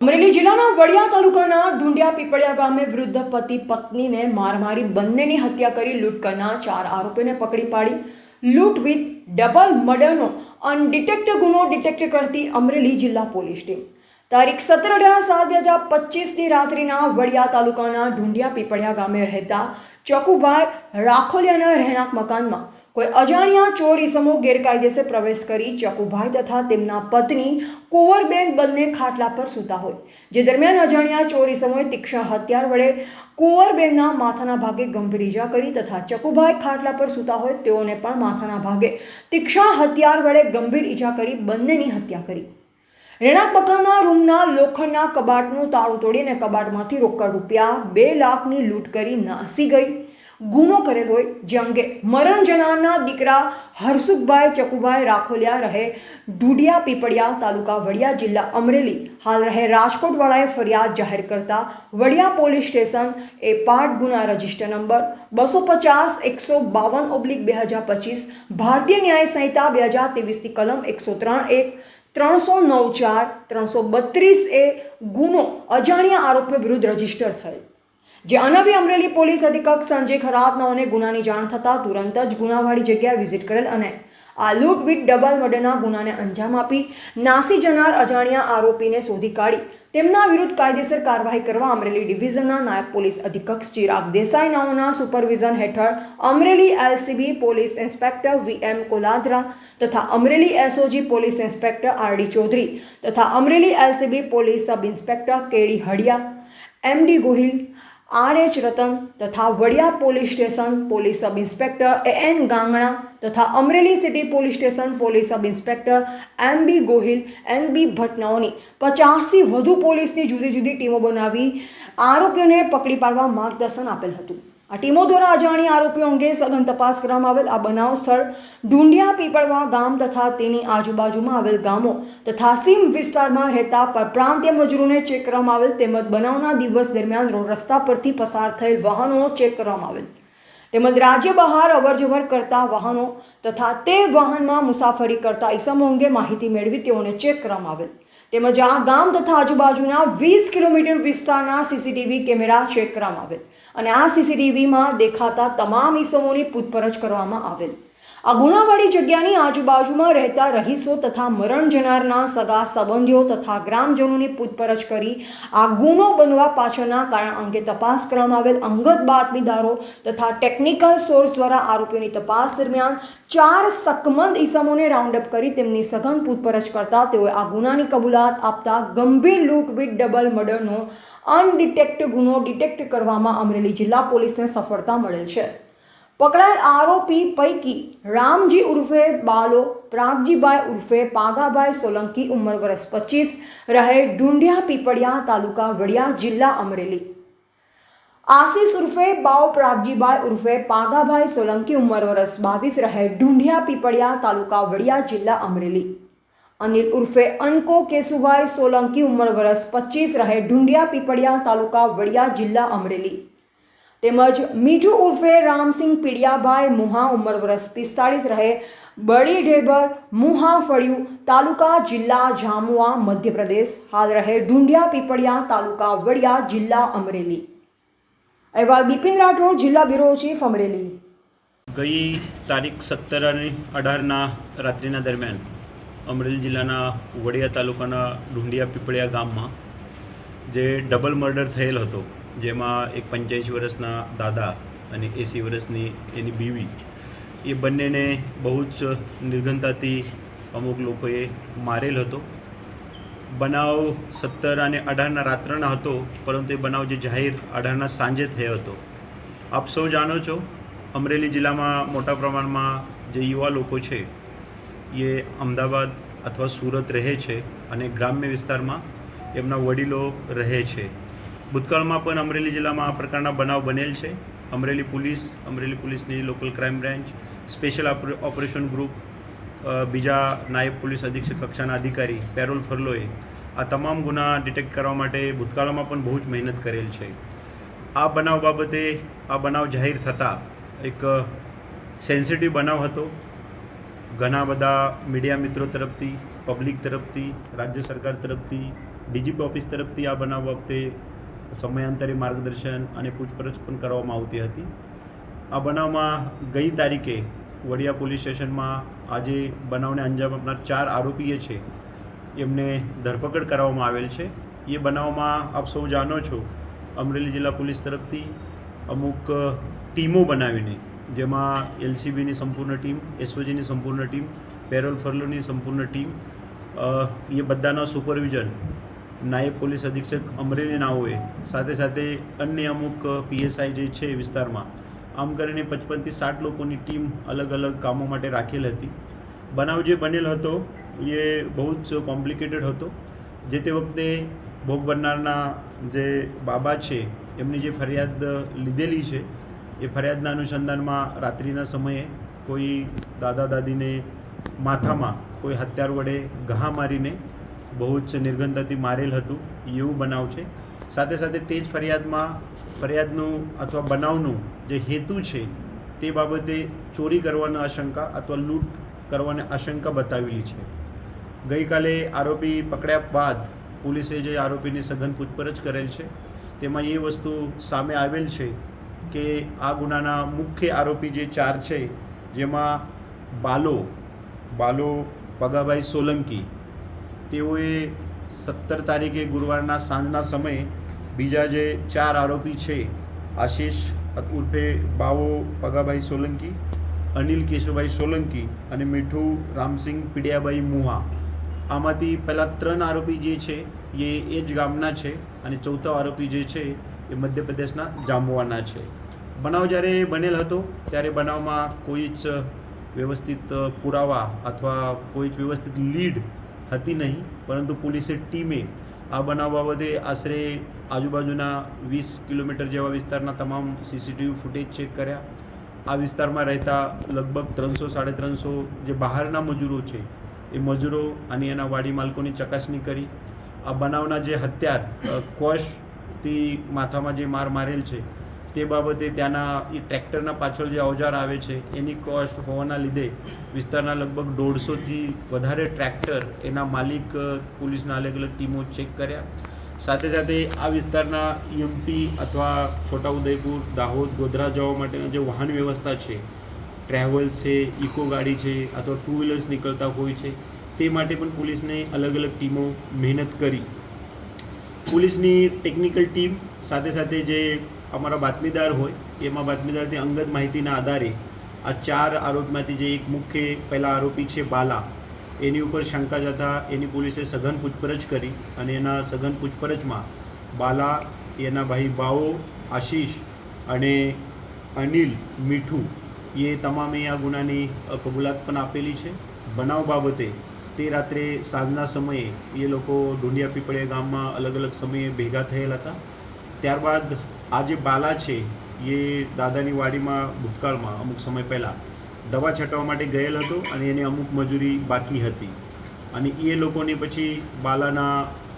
અમરેલી જિલ્લાના વડિયા તાલુકાના ઢુંડિયા પીપળિયા ગામે વૃદ્ધ પતિ પત્નીને માર મારી બંનેની હત્યા કરી લૂંટ કરનાર ચાર આરોપીને પકડી પાડી. લૂંટ વિથ ડબલ મર્ડરનો અનડિટેક્ટ ગુનો ડિટેક્ટ કરતી અમરેલી જિલ્લા પોલીસ ટીમ. તારીખ સત્તર અઢાર સાત બે હજાર પચીસની રાત્રિના વડિયા તાલુકાના ઢુંડિયા પીપળિયા ગામે રહેતા ચોકુભાઈ રાખોલિયાના રહેણાંક મકાનમાં કોઈ અજાણ્યા ચોર સમૂહ ગેરકાયદેસર પ્રવેશ કરી ચકુભાઈ તથા તેમના પત્ની કુંવરબેન બંને ખાટલા પર સૂતા હોય. જે દરમિયાન અજાણ્યા ચોર ઈસમોએ તીક્ષ્ણ હથિયાર વડે કુંવરબેનના માથાના ભાગે ગંભીર ઈજા કરી તથા ચકુભાઈ ખાટલા પર સૂતા હોય તેઓને પણ માથાના ભાગે તીક્ષ્ણ હથિયાર વડે ગંભીર ઈજા કરી બંનેની હત્યા કરી. રહેણાંક મકાનના રૂમના લોખંડના કબાટનું તાળું તોડીને કબાટમાંથી રોકડ રૂપિયા બે લાખની લૂંટ કરી નાસી ગઈ. ગુનો કરેલો હોય, જે અંગે મરણ જનારના દીકરા હરસુખભાઈ ચકુભાઈ રાખોલિયા રહે ઢુડિયા પીપળિયા તાલુકા વડિયા જિલ્લા અમરેલી. હાલ રહે રાજકોટવાળાએ ફરિયાદ જાહેર કરતા વડિયા પોલીસ સ્ટેશન એ પાઠ ગુના રજિસ્ટર નંબર બસો પચાસ, એકસો બાવન ઓબ્લિક બે હજાર પચીસ, ભારતીય ન્યાય સંહિતા બે હજાર ત્રેવીસની કલમ એકસો ત્રણ એક, ત્રણસો નવ ચાર, ત્રણસો બત્રીસ એ ગુનો અજાણ્યા આરોપીઓ વિરુદ્ધ રજિસ્ટર થયેલ. જે અનવી અમરેલી પોલીસ અધિકક સંજય ખરાતનાઓને ગુનાની જાણ થતાં તુરંત જ ગુનાવાળી જગ્યાએ વિઝિટ કરેલ અને આ લૂંટ વિથ ડબલ મર્ડરના ગુનાને અંજામ આપી નાસી જનાર અજાણ્યા આરોપીને શોધી કાઢી. તેમના વિરુદ્ધ કાયદેસર કાર્યવાહી કરવા અમરેલી ડિવિઝનના નાયબ પોલીસ અધિકક ચિરાગ દેસાઈ નાઓના સુપરવિઝન હેઠળ Amreli LCB police inspector V M Koladra તથા Amreli SOG police inspector R D Chaudhary તથા Amreli LCB police sub inspector K D Hadiya M D Gohil R H Ratan તથા Vadiya police station police sub inspector A N Gangana તથા Amreli city police station police sub inspector M B Gohil N B ભટનાઓની પચાસથી વધુ પોલીસની જુદી જુદી ટીમો બનાવી આરોપીઓને પકડી પાડવા માર્ગદર્શન આપેલ હતું. આ ટીમો દ્વારા અજાણ્યા આરોપીઓ અંગે સઘન તપાસ કરવામાં આવેલ. આ બનાવ સ્થળ ઢુંડિયા પીપળવા ગામ તથા તેની આજુબાજુમાં આવેલ ગામો તથા સીમ વિસ્તારમાં રહેતા પરપ્રાંતીય મજૂરોને ચેક કરવામાં આવેલ તેમજ બનાવના દિવસ દરમિયાન રોડ રસ્તા પરથી પસાર થયેલ વાહનો ચેક કરવામાં આવેલ. તેમજ રાજ્ય બહાર અવરજવર કરતા વાહનો તથા તે વાહનમાં મુસાફરી કરતા ઈસમો અંગે માહિતી મેળવી તેઓને ચેક કરવામાં આવેલ. તેમજ આ ગામ તથા આજુબાજુના વીસ કિલોમીટર વિસ્તારના સીસીટીવી કેમેરા ચેક કરવામાં આવેલ. અને આ સીસીટીવીમાં દેખાતા તમામ ઈસમોની પૂછપરછ કરવામાં આવેલ. આ ગુનાવાળી જગ્યાની આજુબાજુમાં રહેતા રહીશો તથા મરણ જનારના સગા સંબંધીઓ તથા ગ્રામજનોની પૂછપરછ કરી આ ગુનો બનવા પાછળના કારણ અંગે તપાસ કરવામાં આવેલ અંગત બાતમીદારો તથા ટેકનિકલ સોર્સ દ્વારા આરોપીઓની તપાસ દરમિયાન ચાર સકમંદ ઈસમોને રાઉન્ડઅપ કરી તેમની સઘન પૂછપરછ કરતા તેઓએ આ ગુનાની કબૂલાત આપતા ગંભીર લૂંટ વિથ ડબલ મર્ડરનો અનડિટેક્ટ ગુનો ડિટેક્ટ કરવામાં અમરેલી જિલ્લા પોલીસને સફળતા મળેલ છે. પકડાયેલ આરોપી પૈકી રામજી ઉર્ફે બાલો પ્રાગજીભાઈ ઉર્ફે પાગાભાઈ સોલંકી ઉંમર વર્ષ પચીસ રહે ઢુંડિયા પીપળિયા તાલુકા વડિયા જિલ્લા અમરેલી આશીષ ઉર્ફે બાવ પ્રાગજીભાઈ ઉર્ફે પાગાભાઈ સોલંકી ઉંમર વર્ષ બાવીસ રહે ઢુંડિયા પીપળિયા તાલુકા વડિયા જિલ્લા અમરેલી અનિલ ઉર્ફે અનકો કેશુભાઈ સોલંકી ઉંમર વર્ષ પચીસ રહે ઢુંડિયા પીપળિયા તાલુકા વડિયા જિલ્લા અમરેલી તેમજ મીઠુ ઉર્ફે રામસિંહ પીડિયાભાઈ મુહા ઉંમર વર્ષ પિસ્તાળીસ રહે. બળી ઢેબર મુહા ફળિયું તાલુકા જિલ્લા જામુઆ, મધ્યપ્રદેશ. હાલ રહે ઢુંડિયા પીપળિયા તાલુકા વડિયા જિલ્લા અમરેલી. અહેવાલ બિપિન રાઠોડ, જિલ્લા બ્યુરો ચીફ અમરેલી. ગઈ તારીખ સત્તર અને અઢારના રાત્રિના દરમિયાન અમરેલી જિલ્લાના વડિયા તાલુકાના ઢુંઢિયા પીપળિયા ગામમાં જે ડબલ મર્ડર થયેલ હતો જેમાં એક પંચ્યાસી વર્ષના દાદા અને એંસી વર્ષની એની બીવી, એ બંનેને બહુ જ નિર્ઘનતાથી અમુક લોકોએ મારેલ હતો. બનાવ સત્તર અને અઢારના રાત્રના હતો, પરંતુ એ બનાવ જે જાહેર અઢારના સાંજે થયો હતો. આપ સૌ જાણો છો, અમરેલી જિલ્લામાં મોટા પ્રમાણમાં જે યુવા લોકો છે, એ અમદાવાદ અથવા સુરત રહે છે અને ગ્રામ્ય વિસ્તારમાં એમના વડીલો રહે છે. ભૂતકાળમાં પણ અમરેલી જિલ્લામાં આ પ્રકારના બનાવ બનેલ છે. અમરેલી પોલીસ, અમરેલી પોલીસની local crime branch, special operation group બીજા નાયબ પોલીસ અધિક્ષક કક્ષાના અધિકારી પેરોલ ફરલોએ આ તમામ ગુના ડિટેક્ટ કરવા માટે ભૂતકાળમાં પણ બહુ જ મહેનત કરેલ છે. આ બનાવ બાબતે, આ બનાવ જાહેર થતાં એક સેન્સિટિવ બનાવ હતો. ઘણા બધા મીડિયા મિત્રો તરફથી, પબ્લિક તરફથી, રાજ્ય સરકાર તરફથી, ડીજીપી ઓફિસ તરફથી આ બનાવ વખતે સમયાંતરે માર્ગદર્શન અને પૂછપરછ પણ કરવામાં આવતી હતી. આ બનાવમાં ગઈ તારીખે વડિયા પોલીસ સ્ટેશનમાં આજે બનાવને અંજામ આપનાર ચાર આરોપીએ છે, એમને ધરપકડ કરવામાં આવેલ છે. એ બનાવમાં આપ સૌ જાણો છો, અમરેલી જિલ્લા પોલીસ તરફથી અમુક ટીમો બનાવીને, જેમાં એલસીબીની સંપૂર્ણ ટીમ, એસઓજીની સંપૂર્ણ ટીમ, પેરોલ ફરલોની સંપૂર્ણ ટીમ એ બધાના સુપરવિઝન નાયબ પોલીસ અધિક્ષક અમરેલી નાઓએ સાથે સાથે અન્ય અમુક પીએસઆઈ જે છે વિસ્તારમાં આમ કરીને પચપનથી સાઠ લોકોની ટીમ અલગ અલગ કામો માટે રાખેલ હતી. બનાવ જે બનેલ હતો એ બહુ જ કોમ્પ્લિકેટેડ હતો. જે તે વખતે ભોગ બનનારના જે બાબા છે એમની જે ફરિયાદ લીધેલી છે એ ફરિયાદના અનુસંધાનમાં રાત્રિના સમયે કોઈ દાદા દાદીને માથામાં કોઈ હથિયાર વડે ઘા મારીને બહુ જ નિર્ગંધતાથી મારેલ હતું, એવું બનાવ છે. સાથે સાથે તે જ ફરિયાદમાં, ફરિયાદનું અથવા બનાવનું જે હેતુ છે, તે બાબતે ચોરી કરવાની આશંકા અથવા લૂંટ કરવાની આશંકા બતાવેલી છે. ગઈકાલે આરોપી પકડ્યા બાદ પોલીસે જે આરોપીની સઘન પૂછપરછ કરેલ છે, તેમાં એ વસ્તુ સામે આવેલ છે કે આ ગુનાના મુખ્ય આરોપી જે ચાર છે, જેમાં બાલો બાલો પગાભાઈ સોલંકી તેઓએ સત્તર તારીખે ગુરુવારના સાંજના સમયે બીજા જે ચાર આરોપી છે, આશીષ ઉર્ફે બાવો, પગાભાઈ સોલંકી, અનિલ કેશુભાઈ સોલંકી અને મીઠું રામસિંગ પીડિયાભાઈ મુહા. આમાંથી પહેલાં ત્રણ આરોપી જે છે, એ એ જ ગામના છે અને ચોથો આરોપી જે છે, એ મધ્યપ્રદેશના જામવાના છે. બનાવ જ્યારે બનેલ હતો, ત્યારે બનાવમાં કોઈ જ વ્યવસ્થિત પુરાવા અથવા કોઈ જ વ્યવસ્થિત લીડ હતી નહીં, પરંતુ પોલીસે ટીમે આ બનાવ બાબતે આશરે આજુબાજુના વીસ કિલોમીટર જેવા વિસ્તારના તમામ સીસીટીવી ફૂટેજ ચેક કર્યા. આ વિસ્તારમાં રહેતા લગભગ ત્રણસો, સાડે ત્રણસો જે બહારના મજૂરો છે, એ મજૂરો અને એના વાડી માલકોની ચકાસણી કરી. આ બનાવના જે હત્યાર કોશથી માથામાં જે માર મારેલ છે તે બાબતે ત્યાંના એ ટ્રેક્ટરના પાછળ જે અવજાર આવે છે, એની કોસ્ટ હોવાના લીધે વિસ્તારના લગભગ દોઢસોથી વધારે ટ્રેક્ટર એના માલિક પોલીસના અલગ અલગ ટીમો ચેક કર્યા. સાથે સાથે આ વિસ્તારના યુમપી અથવા છોટાઉદેપુર દાહોદ, ગોધરા જવા માટેના જે વાહન વ્યવસ્થા છે ટ્રાવેલ્સ છે ઇકો ગાડી છે અથવા ટુ વ્હીલર્સ નીકળતા હોય છે, તે માટે પણ પોલીસને અલગ અલગ ટીમો મહેનત કરી. પોલીસની ટેકનિકલ ટીમ સાથે સાથે જે અમારા બાતમીદાર હોય, એમાં બાતમીદારની અંગત માહિતીના આધારે આ ચાર આરોપીમાંથી જે એક મુખ્ય પહેલા આરોપી છે બાલા, એની ઉપર શંકા જતા એની પોલીસે સઘન પૂછપરછ કરી અને એના સઘન પૂછપરછમાં બાલા, એના ભાઈ બાઓ આશીષ અને અનિલ, મીઠું, એ તમામે આ ગુનાની કબૂલાત પણ આપેલી છે. બનાવ બાબતે તે રાત્રે સાંજના સમયે એ લોકો ઢુંડિયા પીપળિયા ગામમાં અલગ અલગ સમયે ભેગા થયેલા હતા. ત્યારબાદ આ જે બાલા છે, એ દાદાની વાડીમાં ભૂતકાળમાં અમુક સમય પહેલાં દવા છાંટવા માટે ગયેલ હતો અને એને અમુક મજૂરી બાકી હતી. અને એ લોકોને પછી બાલાના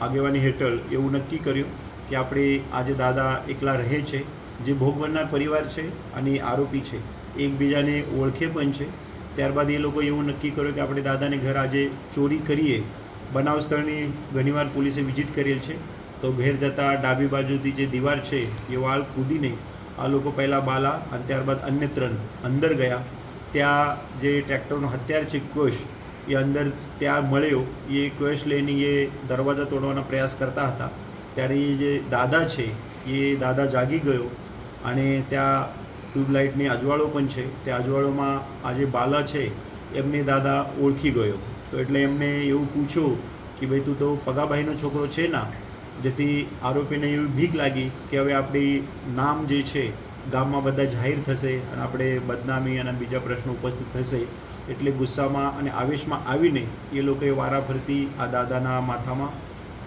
આગેવાની હેઠળ એવું નક્કી કર્યું કે આપણે આજે દાદા એકલા રહે છે, જે ભોગ બનનાર પરિવાર છે અને આરોપી છે, એકબીજાને ઓળખે પણ છે. ત્યારબાદ એ લોકો એવું નક્કી કર્યું કે આપણે દાદાને ઘર આજે ચોરી કરીએ. બનાવ સ્થળની ઘણીવાર પોલીસે વિઝિટ કરેલ છે. તો ઘેર જતાં ડાબી બાજુથી જે દીવાર છે, એ વાળ કૂદીને આ લોકો પહેલાં બાલા અને ત્યારબાદ અન્ય ત્રણ અંદર ગયા. ત્યાં જે ટ્રેક્ટરનો હથિયાર છે કોશ એ અંદર ત્યાં મળ્યો. એ કોશ લઈને એ દરવાજા તોડવાનો પ્રયાસ કરતા હતા. ત્યારે એ જે દાદા છે, એ દાદા જાગી ગયો અને ત્યાં ટ્યુબલાઇટની અજવાળો પણ છે. તે અજવાળોમાં આ જે બાલા છે, એમને દાદા ઓળખી ગયો. તો એટલે એમને એવું પૂછ્યું કે ભાઈ, તું તો પગાભાઈનો છોકરો છે ના? જેથી આરોપીને એવી ભીખ લાગી કે હવે આપણી નામ જે છે, ગામમાં બધા જાહેર થશે અને આપણે બદનામી અને બીજા પ્રશ્નો ઉપસ્થિત થશે, એટલે ગુસ્સામાં અને આવેશમાં આવીને એ લોકોએ વારાફરતી આ દાદાના માથામાં,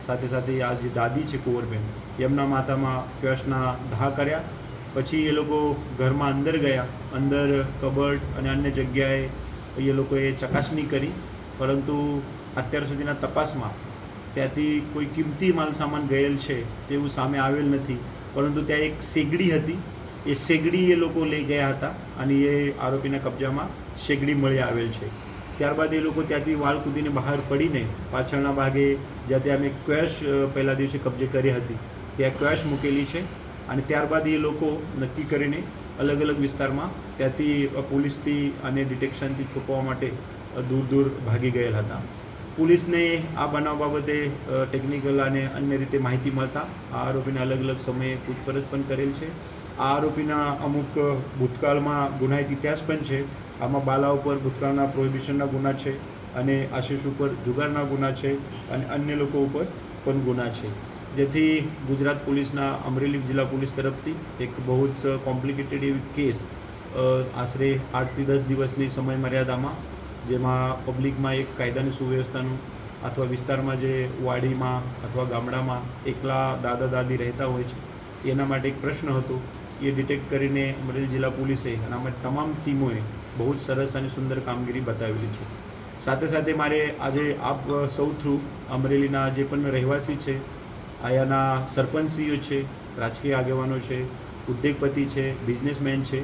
સાથે સાથે આ જે દાદી છે કુંવરબેન, એમના માથામાં કશના ઘા કર્યા. પછી એ લોકો ઘરમાં અંદર ગયા, અંદર કબડ અને અન્ય જગ્યાએ એ લોકોએ ચકાસણી કરી. પરંતુ અત્યાર સુધીના તપાસમાં ત્યાંથી કોઈ કિંમતી માલ સામાન ગયેલ છે તેવું સામે આવેલ નથી. પરંતુ ત્યાં એક શેગડી હતી. એ સેગડી એ લોકો લઈ ગયા હતા અને એ આરોપીના કબજામાં શેગડી મળી આવેલ છે. ત્યારબાદ એ લોકો ત્યાંથી વાળ કૂદીને બહાર પડીને પાછળના ભાગે જ્યાં ત્યાં અમે ક્વેશ પહેલા દિવસે કબજે કરી હતી, ત્યાં ક્વેશ મૂકેલી છે અને ત્યારબાદ એ લોકો નક્કી કરીને અલગ અલગ વિસ્તારમાં ત્યાંથી પોલીસથી અને ડિટેક્શનથી છુપાવવા માટે દૂર દૂર ભાગી ગયેલ હતા. પોલીસને આ બનાવ બાબતે ટેકનિકલ અને અન્ય રીતે માહિતી મળતા આ આરોપીને અલગ અલગ સમયે પૂછપરછ પણ કરેલ છે. આ આરોપીના અમુક ભૂતકાળમાં ગુનાહિત ઇતિહાસ પણ છે. આમાં બાલા ઉપર ભૂતકાળના પ્રોહિબિશનના ગુના છે અને આશીષ ઉપર જુગારના ગુના છે અને અન્ય લોકો ઉપર પણ ગુના છે. જેથી ગુજરાત પોલીસના અમરેલી જિલ્લા પોલીસ તરફથી એક બહુ જ કોમ્પ્લિકેટેડ એવી કેસ આશરે આઠથી દસ દિવસની સમય મર્યાદામાં જેમાં પબ્લિકમાં એક કાયદાની સુવ્યવસ્થાનું અથવા વિસ્તારમાં જે વાડીમાં અથવા ગામડામાં એકલા દાદા દાદી રહેતા હોય છે, એના માટે એક પ્રશ્ન હતો. એ ડિટેક્ટ કરીને અમરેલી જિલ્લા પોલીસે અને અમારી તમામ ટીમોએ બહુ જ સરસ અને સુંદર કામગીરી બતાવેલી છે. સાથે સાથે મારે આજે આપ સૌ થ્રુ અમરેલીના જે પણ રહેવાસી છે અહીંયાના સરપંચશ્રીઓ છે, રાજકીય આગેવાનો છે, ઉદ્યોગપતિ છે બિઝનેસમેન છે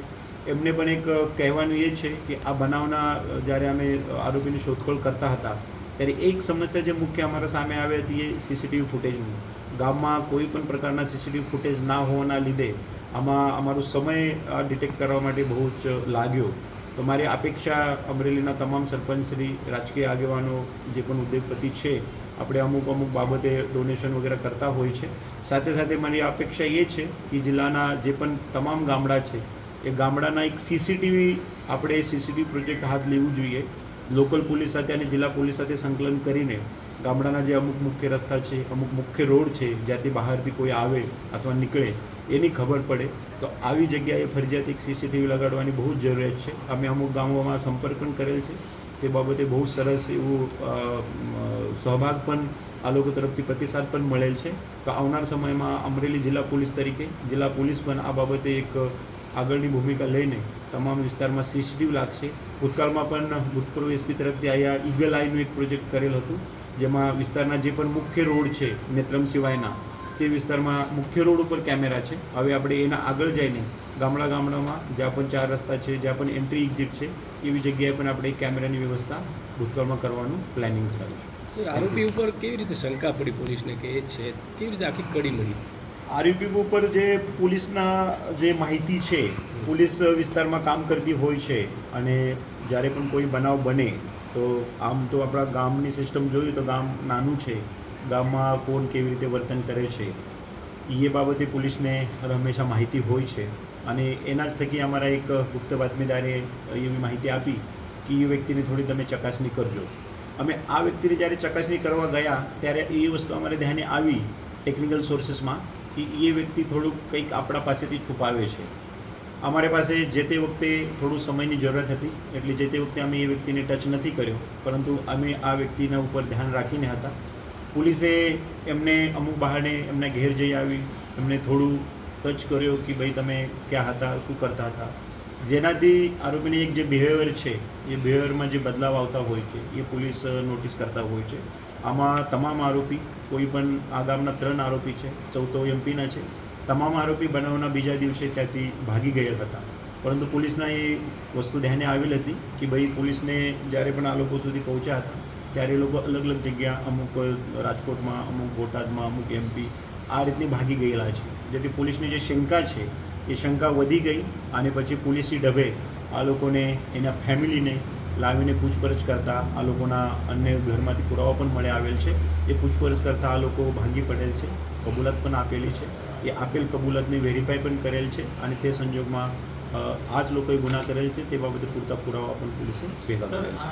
એમને પણ એક કહેવાનું એ છે કે આ બનાવના જ્યારે અમે આરોપીની શોધખોળ કરતા હતા, ત્યારે એક સમસ્યા જે મુખ્ય અમારા સામે આવી હતી એ સીસીટીવી ફૂટેજની ગામમાં કોઈ પણ પ્રકારના સીસીટીવી ફૂટેજ ના હોવાના લીધે આમાં અમારો સમય ડિટેક્ટ કરવા માટે બહુ જ લાગ્યો. તો મારી અપેક્ષા અમરેલીના તમામ સરપંચશ્રી રાજકીય આગેવાનો જે પણ ઉદ્યોગપતિ છે, આપણે અમુક અમુક બાબતે ડોનેશન વગેરે કરતા હોય છે. સાથે સાથે મારી અપેક્ષા એ છે કે જિલ્લાના જે પણ તમામ ગામડા છે એ ગામડાના એક સીસીટીવી આપણે સીસીટીવી પ્રોજેક્ટ હાથ લેવું જોઈએ. લોકલ પોલીસ સાથે અને જિલ્લા પોલીસ સાથે સંકલન કરીને ગામડાના જે અમુક મુખ્ય રસ્તા છે, અમુક મુખ્ય રોડ છે, જ્યાંથી બહારથી કોઈ આવે અથવા નીકળે, એની ખબર પડે. તો આવી જગ્યાએ ફરજિયાત એક સીસીટીવી લગાડવાની બહુ જ જરૂરિયાત છે. અમે અમુક ગામોમાં સંપર્ક પણ કરેલ છે. તે બાબતે બહુ સરસ એવું સહભાગ પણ આ લોકો તરફથી પ્રતિસાદ પણ મળેલ છે. તો આવનાર સમયમાં અમરેલી જિલ્લા પોલીસ તરીકે જિલ્લા પોલીસ પણ આ બાબતે એક આગળની ભૂમિકા લઈને તમામ વિસ્તારમાં સીસીટીવી લાગશે. ભૂતકાળમાં પણ ભૂતપૂર્વ એસપી તરફથી અહીંયા ઈગલ આઈનું એક પ્રોજેક્ટ કરેલ હતું, જેમાં વિસ્તારના જે પણ મુખ્ય રોડ છે નેત્રમ સિવાયના, તે વિસ્તારમાં મુખ્ય રોડ ઉપર કેમેરા છે. હવે આપણે એના આગળ જઈને ગામડા ગામડામાં જ્યાં પણ ચાર રસ્તા છે, જ્યાં પણ એન્ટ્રી એક્ઝિટ છે, એવી જગ્યાએ પણ આપણે કેમેરાની વ્યવસ્થા ભૂતકાળમાં કરવાનું પ્લાનિંગ ચાલુ આરોપી ઉપર કેવી રીતે શંકા પડી પોલીસને કે એ છે? કેવી રીતે આખી કડી મળી? આરોપી ઉપર જે પોલીસના જે માહિતી છે, પોલીસ વિસ્તારમાં કામ કરતી હોય છે અને જ્યારે પણ કોઈ બનાવ બને, તો આમ તો આપણા ગામની સિસ્ટમ જોઈએ તો ગામ નાનું છે, ગામમાં કોણ કેવી રીતે વર્તન કરે છે એ બાબતે પોલીસને હંમેશા માહિતી હોય છે. અને એના જ થકી અમારા એક ગુપ્ત બાતમીદારે એવી માહિતી આપી કે એ વ્યક્તિને થોડી તમે ચકાસણી કરજો. અમે આ વ્યક્તિને જ્યારે ચકાસણી કરવા ગયા, ત્યારે એ વસ્તુ અમારે ધ્યાને આવી ટેકનિકલ સોર્सेसમાં કે એ વ્યક્તિ થોડુંક કંઈક આપણા પાસેથી છુપાવે છે. અમારી પાસે જે તે વખતે થોડું સમયની જરૂરત હતી, એટલે જે તે વખતે અમે એ વ્યક્તિને ટચ નથી કર્યો, પરંતુ અમે આ વ્યક્તિના ઉપર ધ્યાન રાખીને હતા. પોલીસે એમને અમુક બહાને એમના ઘેર જઈ આવી, એમને થોડું ટચ કર્યો કે ભાઈ તમે ક્યાં હતા, શું કરતા હતા. જેનાથી આરોપીની એક જે બિહેવિયર છે, એ બિહેવિયરમાં જે બદલાવ આવતા હોય છે, એ પોલીસ નોટિસ કરતા હોય છે. આમાં તમામ આરોપી, કોઈ પણ આ ગામના ત્રણ આરોપી છે ચૌથો એમપીના છે, તમામ આરોપી બનાવના બીજા દિવસે ત્યાંથી ભાગી ગયા હતા. પરંતુ પોલીસના એ વસ્તુ ધ્યાને આવેલ હતી કે ભાઈ પોલીસને જ્યારે પણ આ લોકો સુધી પહોંચ્યા હતા, ત્યારે એ લોકો અલગ અલગ જગ્યા, અમુક રાજકોટમાં, અમુક બોટાદમાં, અમુક એમપી, આ રીતની ભાગી ગયેલા છે. જેથી પોલીસની જે શંકા છે, એ શંકા વધી ગઈ અને પછી પોલીસી ડબે આ લોકોને, એના ફેમિલીને લાવીને પૂછપરછ કરતા આ લોકોના અન્ય ઘરમાંથી પુરાવા પણ મળી આવેલ છે. એ પૂછપરછ કરતા આ લોકો ભાંગી પડેલ છે. કબૂલાત પણ આપેલી છે. એ આપેલ કબૂલાતને વેરીફાઈ પણ કરેલ છે અને તે સંજોગમાં આ જ લોકોએ ગુના કરેલ છે તે બાબતે પૂરતા પુરાવા પણ પોલીસે ભેગા કરેલ છે.